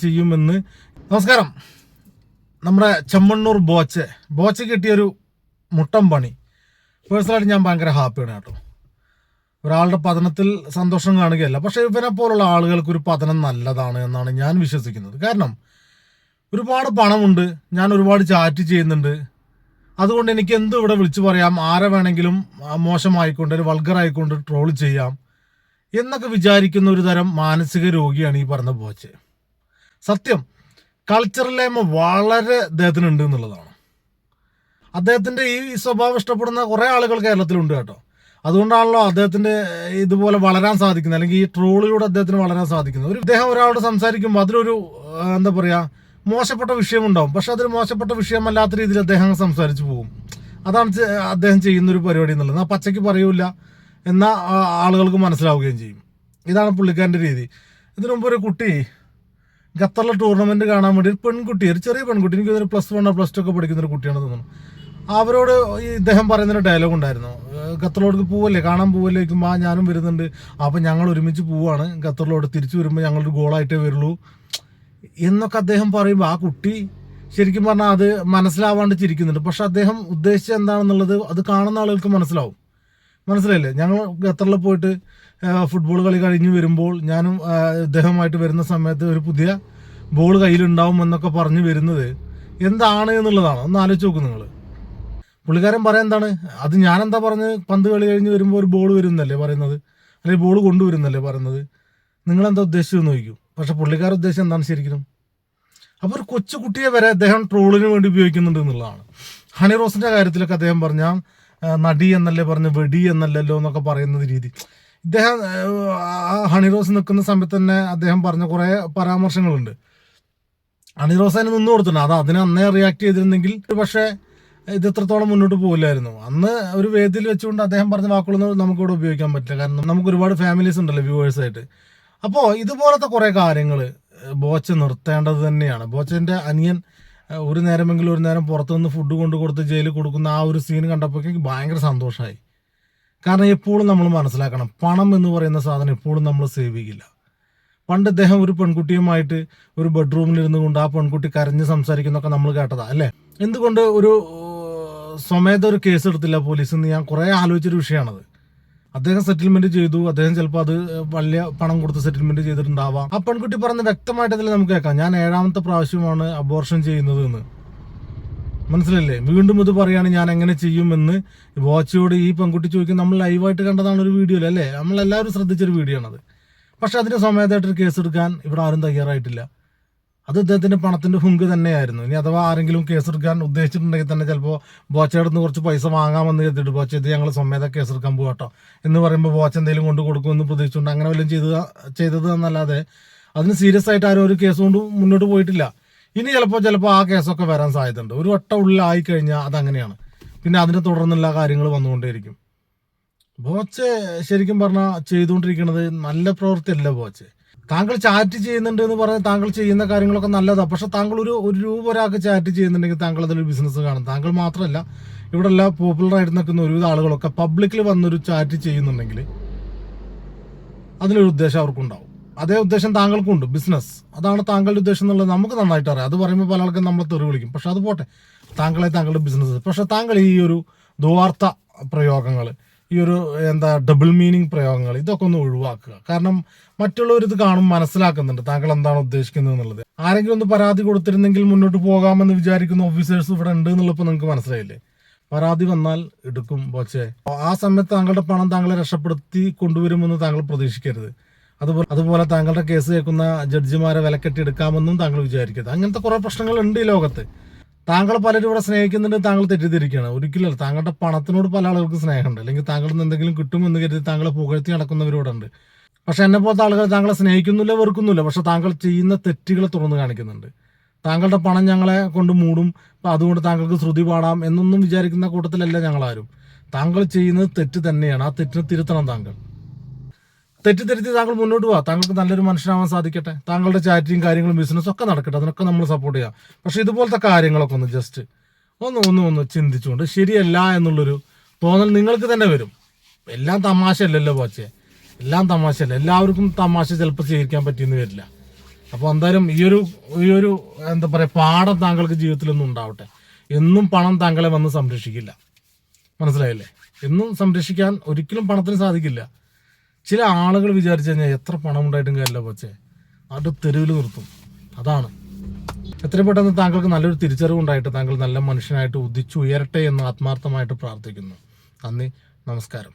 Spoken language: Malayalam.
ചെയ്യുമെന്ന് നമസ്കാരം. നമ്മുടെ ചെമ്മണ്ണൂർ ബോച്ച്. ബോച്ച് കിട്ടിയൊരു മുട്ടം പണി. പേഴ്സണലായിട്ട് ഞാൻ ഭയങ്കര ഹാപ്പിയാണ് കേട്ടോ. ഒരാളുടെ പതനത്തിൽ സന്തോഷം കാണുകയല്ല. പക്ഷേ ഇവനെ പോലുള്ള ആളുകൾക്ക് ഒരു പതനം നല്ലതാണ് എന്നാണ് ഞാൻ വിശ്വസിക്കുന്നത്. കാരണം ഒരുപാട് പണമുണ്ട്. ഞാൻ ഒരുപാട് ചാറ്റ് ചെയ്യുന്നുണ്ട്. അതുകൊണ്ട് എനിക്ക് എന്തും ഇവിടെ വിളിച്ചു പറയാം? ആരെ വേണമെങ്കിലും മോശമായിക്കൊണ്ട് വൾഗറായിക്കൊണ്ട് ട്രോൾ ചെയ്യാം. എന്നൊക്കെ വിചാരിക്കുന്ന ഒരു തരം മാനസിക രോഗിയാണ് ഈ പറഞ്ഞ ബോച്ച്. സത്യം കൾച്ചറിലേമ വളരെ അദ്ദേഹത്തിനുണ്ട് എന്നുള്ളതാണ്. അദ്ദേഹത്തിന്റെ ഈ സ്വഭാവം ഇഷ്ടപ്പെടുന്ന കുറേ ആളുകൾ കേരളത്തിലുണ്ട് കേട്ടോ. അതുകൊണ്ടാണല്ലോ അദ്ദേഹത്തിന്റെ ഇതുപോലെ വളരാൻ സാധിക്കുന്നത് അല്ലെങ്കിൽ ഈ ട്രോളിലൂടെ അദ്ദേഹത്തിന് വളരാൻ സാധിക്കുന്നത്. ഒരു ഇദ്ദേഹം ഒരാളോട് സംസാരിക്കുമ്പോൾ അതിലൊരു എന്താ പറയുക മോശപ്പെട്ട വിഷയമുണ്ടാവും. പക്ഷെ അതൊരു മോശപ്പെട്ട വിഷയമല്ലാത്ത രീതിയിൽ അദ്ദേഹം സംസാരിച്ചു പോകും. അതാണ് അദ്ദേഹം ചെയ്യുന്നൊരു പരിപാടി എന്നുള്ളത്. ആ പച്ചയ്ക്ക് പറയൂല എന്നാൽ ആളുകൾക്ക് മനസ്സിലാവുകയും ചെയ്യും. ഇതാണ് പുള്ളിക്കാരന്റെ രീതി. ഇതിനു മുമ്പ് ഒരു കുട്ടി ഖത്തറിലെ ടൂർണമെന്റ് കാണാൻ വേണ്ടി ഒരു പെൺകുട്ടി ഒരു ചെറിയ പെൺകുട്ടി എനിക്ക് പ്ലസ് വൺ പ്ലസ് ടു ഒക്കെ പഠിക്കുന്ന ഒരു കുട്ടിയാണ് തോന്നുന്നു. അവരോട് ഈ ഇദ്ദേഹം പറയുന്നൊരു ഡയലോഗ് ഉണ്ടായിരുന്നു. ഖത്തറിലോട്ട് പോവല്ലേ കാണാൻ പോവല്ലേ ആ ഞാനും വരുന്നുണ്ട്. അപ്പം ഞങ്ങൾ ഒരുമിച്ച് പോവാണ്. ഖത്തറിലോട്ട് തിരിച്ചു വരുമ്പോൾ ഞങ്ങളൊരു ഗോളായിട്ടേ വരുള്ളൂ. എന്നൊക്കെ അദ്ദേഹം പറയുമ്പോൾ ആ കുട്ടി ശരിക്കും പറഞ്ഞാൽ അത് മനസ്സിലാവാണ്ട് ചിരിക്കുന്നുണ്ട്. പക്ഷെ അദ്ദേഹം ഉദ്ദേശിച്ചത് എന്താണെന്നുള്ളത് അത് കാണുന്ന ആളുകൾക്ക് മനസ്സിലാവും. മനസ്സിലായില്ലേ? ഞങ്ങൾ ഖത്തറിൽ പോയിട്ട് ഫുട്ബോൾ കളി കഴിഞ്ഞ് വരുമ്പോൾ ഞാനും ഇദ്ദേഹമായിട്ട് വരുന്ന സമയത്ത് ഒരു പുതിയ ബോൾ കയ്യിലുണ്ടാവും എന്നൊക്കെ പറഞ്ഞു വരുന്നത് എന്താണ് എന്നുള്ളതാണ്. ഒന്ന് ആലോചിച്ച് നോക്കും നിങ്ങൾ പുള്ളിക്കാരൻ പറയാൻ എന്താണ്? അത് ഞാനെന്താ പറഞ്ഞ് പന്ത് കളി കഴിഞ്ഞ് വരുമ്പോൾ ഒരു ബോൾ വരുന്നല്ലേ പറയുന്നത്? അല്ലെങ്കിൽ ബോൾ കൊണ്ടുവരുന്നല്ലേ പറയുന്നത്? നിങ്ങളെന്താ ഉദ്ദേശിച്ചതെന്ന് ചോദിക്കും. പക്ഷെ പുള്ളിക്കാരുടെ ഉദ്ദേശം എന്താണ് ശരിക്കും? അപ്പോൾ ഒരു കൊച്ചു കുട്ടിയെ വരെ അദ്ദേഹം ട്രോളിന് വേണ്ടി ഉപയോഗിക്കുന്നുണ്ട് എന്നുള്ളതാണ്. ഹണി റോസിന്റെ കാര്യത്തിലൊക്കെ അദ്ദേഹം പറഞ്ഞ നടി എന്നല്ലേ പറഞ്ഞു വെടി എന്നല്ലല്ലോ എന്നൊക്കെ പറയുന്ന രീതി. ഇദ്ദേഹം ഹണിറോസ് ഹണി റോസ് നിൽക്കുന്ന സമയത്ത് തന്നെ അദ്ദേഹം പറഞ്ഞ കുറേ പരാമർശങ്ങളുണ്ട്. ഹണി റോസ് അതിന് നിന്ന് കൊടുത്തിട്ടുണ്ട്. അത് അതിനെ അന്നേ റിയാക്ട് ചെയ്തിരുന്നെങ്കിൽ പക്ഷേ ഇത് എത്രത്തോളം മുന്നോട്ട് പോകില്ലായിരുന്നു അന്ന് ഒരു വേദിയിൽ വെച്ചുകൊണ്ട് അദ്ദേഹം പറഞ്ഞ വാക്കുകളൊന്നും നമുക്കിവിടെ ഉപയോഗിക്കാൻ പറ്റില്ല. കാരണം നമുക്ക് ഒരുപാട് ഫാമിലീസ് ഉണ്ടല്ലോ വ്യൂവേഴ്സായിട്ട് അപ്പോൾ ഇതുപോലത്തെ കുറേ കാര്യങ്ങൾ ബോച്ച നിർത്തേണ്ടത് തന്നെയാണ്. ബോച്ചന്റെ അനിയൻ ഒരു നേരമെങ്കിലും ഒരു നേരം പുറത്തുനിന്ന് ഫുഡ് കൊണ്ട് കൊടുത്ത് ജയിലിൽ കൊടുക്കുന്ന ആ ഒരു സീൻ കണ്ടപ്പോൾ എനിക്ക് ഭയങ്കര സന്തോഷമായി കാരണം എപ്പോഴും നമ്മൾ മനസ്സിലാക്കണം പണം എന്ന് പറയുന്ന സാധനം എപ്പോഴും നമ്മൾ സേവ് ചെയ്യില്ല. പണ്ട് അദ്ദേഹം ഒരു പെൺകുട്ടിയുമായിട്ട് ഒരു ബെഡ്റൂമിൽ ഇരുന്നു കൊണ്ട് ആ പെൺകുട്ടി കരഞ്ഞ് സംസാരിക്കുന്നൊക്കെ നമ്മൾ കേട്ടതാ അല്ലേ? എന്തുകൊണ്ട് ഒരു സ്വമേധ ഒരു കേസ് എടുത്തില്ല പോലീസ് എന്ന് ഞാൻ കുറേ ആലോചിച്ചൊരു വിഷയമാണത് അദ്ദേഹം സെറ്റിൽമെന്റ് ചെയ്തു. അദ്ദേഹം ചിലപ്പോൾ അത് വലിയ പണം കൊടുത്ത് സെറ്റിൽമെന്റ് ചെയ്തിട്ടുണ്ടാവാം. ആ പെൺകുട്ടി പറഞ്ഞ് വ്യക്തമായിട്ട് അതിൽ നമുക്ക് കേൾക്കാം. ഞാൻ ഏഴാമത്തെ പ്രാവശ്യമാണ് അബോർഷൻ ചെയ്യുന്നത് എന്ന്. മനസ്സിലല്ലേ? വീണ്ടും ഇത് പറയാണ് ഞാൻ എങ്ങനെ ചെയ്യുമെന്ന്. വാച്ചിയോട് ഈ പെൺകുട്ടി ചോദിക്കും നമ്മൾ ലൈവായിട്ട് കണ്ടതാണ് ഒരു വീഡിയോ അല്ലേ? നമ്മൾ എല്ലാവരും ശ്രദ്ധിച്ചൊരു വീഡിയോ ആണത്. പക്ഷെ അതിന് സമയത്തായിട്ടൊരു കേസ് എടുക്കാൻ ഇവിടെ ആരും തയ്യാറായിട്ടില്ല. അത് ഇദ്ദേഹത്തിന്റെ പണത്തിന്റെ ഹുങ്ക് തന്നെയായിരുന്നു. ഇനി അഥവാ ആരെങ്കിലും കേസ് എടുക്കാൻ ഉദ്ദേശിച്ചിട്ടുണ്ടെങ്കിൽ തന്നെ ചിലപ്പോൾ ബോച്ചയുടെ നിന്ന് കുറച്ച് പൈസ വാങ്ങാമെന്ന് കരുതിയിട്ട് ബോച്ച ഇത് ഞങ്ങൾ സ്വമേധ കേസ് എടുക്കാൻ പോകട്ടോ എന്ന് പറയുമ്പോൾ ബോച്ച എന്തെങ്കിലും കൊണ്ട് കൊടുക്കുമെന്ന് പ്രതീക്ഷിച്ചുകൊണ്ട് അങ്ങനെ വല്ലതും ചെയ്ത ചെയ്തത് എന്നല്ലാതെ അതിന് സീരിയസ് ആയിട്ട് ആരും ഒരു കേസ് കൊണ്ട് മുന്നോട്ട് പോയിട്ടില്ല. ഇനി ചിലപ്പോൾ ചിലപ്പോൾ ആ കേസൊക്കെ വരാൻ സാധ്യതയുണ്ട്. ഒരു വട്ടം ഉള്ളിലായി കഴിഞ്ഞാൽ അതങ്ങനെയാണ്. പിന്നെ അതിനെ തുടർന്നുള്ള കാര്യങ്ങൾ വന്നുകൊണ്ടേയിരിക്കും. ബോച്ച ശരിക്കും പറഞ്ഞാൽ ചെയ്തുകൊണ്ടിരിക്കുന്നത് നല്ല പ്രവൃത്തിയല്ല ബോച്ച്. താങ്കൾ ചാറ്റ് ചെയ്യുന്നുണ്ട് എന്ന് പറഞ്ഞ് താങ്കൾ ചെയ്യുന്ന കാര്യങ്ങളൊക്കെ നല്ലതാണ് പക്ഷെ താങ്കൾ ഒരു ഒരു രൂപ ഒരാൾക്ക് ചാറ്റ് ചെയ്യുന്നുണ്ടെങ്കിൽ താങ്കൾ അതിലൊരു ബിസിനസ് കാണും. താങ്കൾ മാത്രമല്ല ഇവിടെ എല്ലാ പോപ്പുലറായിട്ട് നിൽക്കുന്ന ഒരുവിധ ആളുകളൊക്കെ പബ്ലിക്കിൽ വന്നൊരു ചാറ്റ് ചെയ്യുന്നുണ്ടെങ്കിൽ അതിലൊരു ഉദ്ദേശം അവർക്കുണ്ടാവും. അതേ ഉദ്ദേശം താങ്കൾക്കും ഉണ്ട് ബിസിനസ് അതാണ് താങ്കളുടെ ഉദ്ദേശം എന്നുള്ളത് നമുക്ക് നന്നായിട്ട് അറിയാം. അത് പറയുമ്പോൾ പല ആൾക്കും നമ്മളെ തെറി വിളിക്കും. പക്ഷെ അത് പോട്ടെ താങ്കളെ താങ്കളുടെ ബിസിനസ് പക്ഷെ താങ്കൾ ഈ ഒരു ദ്വാർത്ഥ പ്രയോഗങ്ങൾ ഈ ഒരു എന്താ ഡബിൾ മീനിങ് പ്രയോഗങ്ങൾ ഇതൊക്കെ ഒന്ന് ഒഴിവാക്കുക. കാരണം മറ്റുള്ളവർ ഇത് കാണും മനസ്സിലാക്കുന്നുണ്ട്. താങ്കൾ എന്താണ് ഉദ്ദേശിക്കുന്നത് എന്നുള്ളത്. ആരെങ്കിലും ഒന്ന് പരാതി കൊടുത്തിരുന്നെങ്കിൽ മുന്നോട്ട് പോകാമെന്ന് വിചാരിക്കുന്ന ഓഫീസേഴ്സ് ഇവിടെ ഉണ്ട് എന്നുള്ളപ്പോൾ നിങ്ങൾക്ക് മനസ്സിലായില്ലേ? പരാതി വന്നാൽ എടുക്കും. പക്ഷേ ആ സമയത്ത് താങ്കളുടെ പണം താങ്കളെ രക്ഷപ്പെടുത്തി കൊണ്ടുവരുമെന്ന് താങ്കൾ പ്രതീക്ഷിക്കരുത്. അതുപോലെ അതുപോലെ താങ്കളുടെ കേസ് കേൾക്കുന്ന ജഡ്ജിമാരെ വിലക്കെട്ടി എടുക്കാമെന്നും താങ്കൾ വിചാരിക്കരുത്. അങ്ങനത്തെ കുറെ പ്രശ്നങ്ങളുണ്ട് ഈ ലോകത്ത്. താങ്കൾ പലരും ഇവിടെ സ്നേഹിക്കുന്നുണ്ട് താങ്കൾ തെറ്റിദ്ധരിക്കുകയാണ്. ഒരിക്കലല്ല താങ്കളുടെ പണത്തിനോട് പല ആളുകൾക്ക് സ്നേഹമുണ്ട്. അല്ലെങ്കിൽ താങ്കളിൽ നിന്ന് എന്തെങ്കിലും കിട്ടുമെന്ന് കരുതി താങ്കളെ പുകഴ്ത്തി നടക്കുന്നവരോടുണ്ട്. പക്ഷെ എന്നെ പോലത്തെ ആളുകൾ താങ്കളെ സ്നേഹിക്കുന്നില്ല വെറുക്കുന്നില്ല. പക്ഷെ താങ്കൾ ചെയ്യുന്ന തെറ്റുകൾ തുറന്നു കാണിക്കുന്നുണ്ട്. താങ്കളുടെ പണം ഞങ്ങളെ കൊണ്ട് മൂടും. അപ്പം അതുകൊണ്ട് താങ്കൾക്ക് ശ്രുതി പാടാം എന്നൊന്നും വിചാരിക്കുന്ന കൂട്ടത്തിലല്ല ഞങ്ങളാരും. താങ്കൾ ചെയ്യുന്നത് തെറ്റ് തന്നെയാണ്. ആ തെറ്റിനെ തിരുത്തണം താങ്കൾ. തെറ്റിദ്ധരുത്തി താങ്കൾ മുന്നോട്ട് പോവാ താങ്കൾക്ക് നല്ലൊരു മനുഷ്യനാവാൻ സാധിക്കട്ടെ. താങ്കളുടെ ചാറ്റിങ് കാര്യങ്ങളും ബിസിനസ്സും ഒക്കെ നടക്കട്ടെ. അതിനൊക്കെ നമ്മൾ സപ്പോർട്ട് ചെയ്യാം. പക്ഷെ ഇതുപോലത്തെ കാര്യങ്ങളൊക്കെ ഒന്ന് ജസ്റ്റ് ഒന്ന് ഒന്ന് ഒന്ന് ചിന്തിച്ചുകൊണ്ട് ശരിയല്ല എന്നുള്ളൊരു തോന്നൽ നിങ്ങൾക്ക് തന്നെ വരും. എല്ലാം തമാശയല്ലല്ലോ പോച്ചെ. എല്ലാം തമാശയല്ല. എല്ലാവർക്കും തമാശ ചിലപ്പോൾ സ്വീകരിക്കാൻ പറ്റിയെന്ന് വരില്ല. അപ്പോൾ എന്തായാലും ഈ ഒരു ഈ ഒരു എന്താ പറയുക പാഠം താങ്കൾക്ക് ജീവിതത്തിലൊന്നും ഉണ്ടാവട്ടെ. എന്നും പണം താങ്കളെ വന്ന് സംരക്ഷിക്കില്ല. മനസ്സിലായില്ലേ? എന്നും സംരക്ഷിക്കാൻ ഒരിക്കലും പണത്തിന് സാധിക്കില്ല. ചില ആളുകൾ വിചാരിച്ചു കഴിഞ്ഞാൽ എത്ര പണം ഉണ്ടായിട്ടും കാര്യമില്ല പക്ഷേ അത് തെരുവിൽ നിർത്തും. അതാണ്. എത്രയും പെട്ടെന്ന് താങ്കൾക്ക് നല്ലൊരു തിരിച്ചറിവ് ഉണ്ടായിട്ട് താങ്കൾ നല്ല മനുഷ്യനായിട്ട് ഉദിച്ചുയരട്ടെ എന്ന് ആത്മാർത്ഥമായിട്ട് പ്രാർത്ഥിക്കുന്നു. നന്ദി. നമസ്കാരം.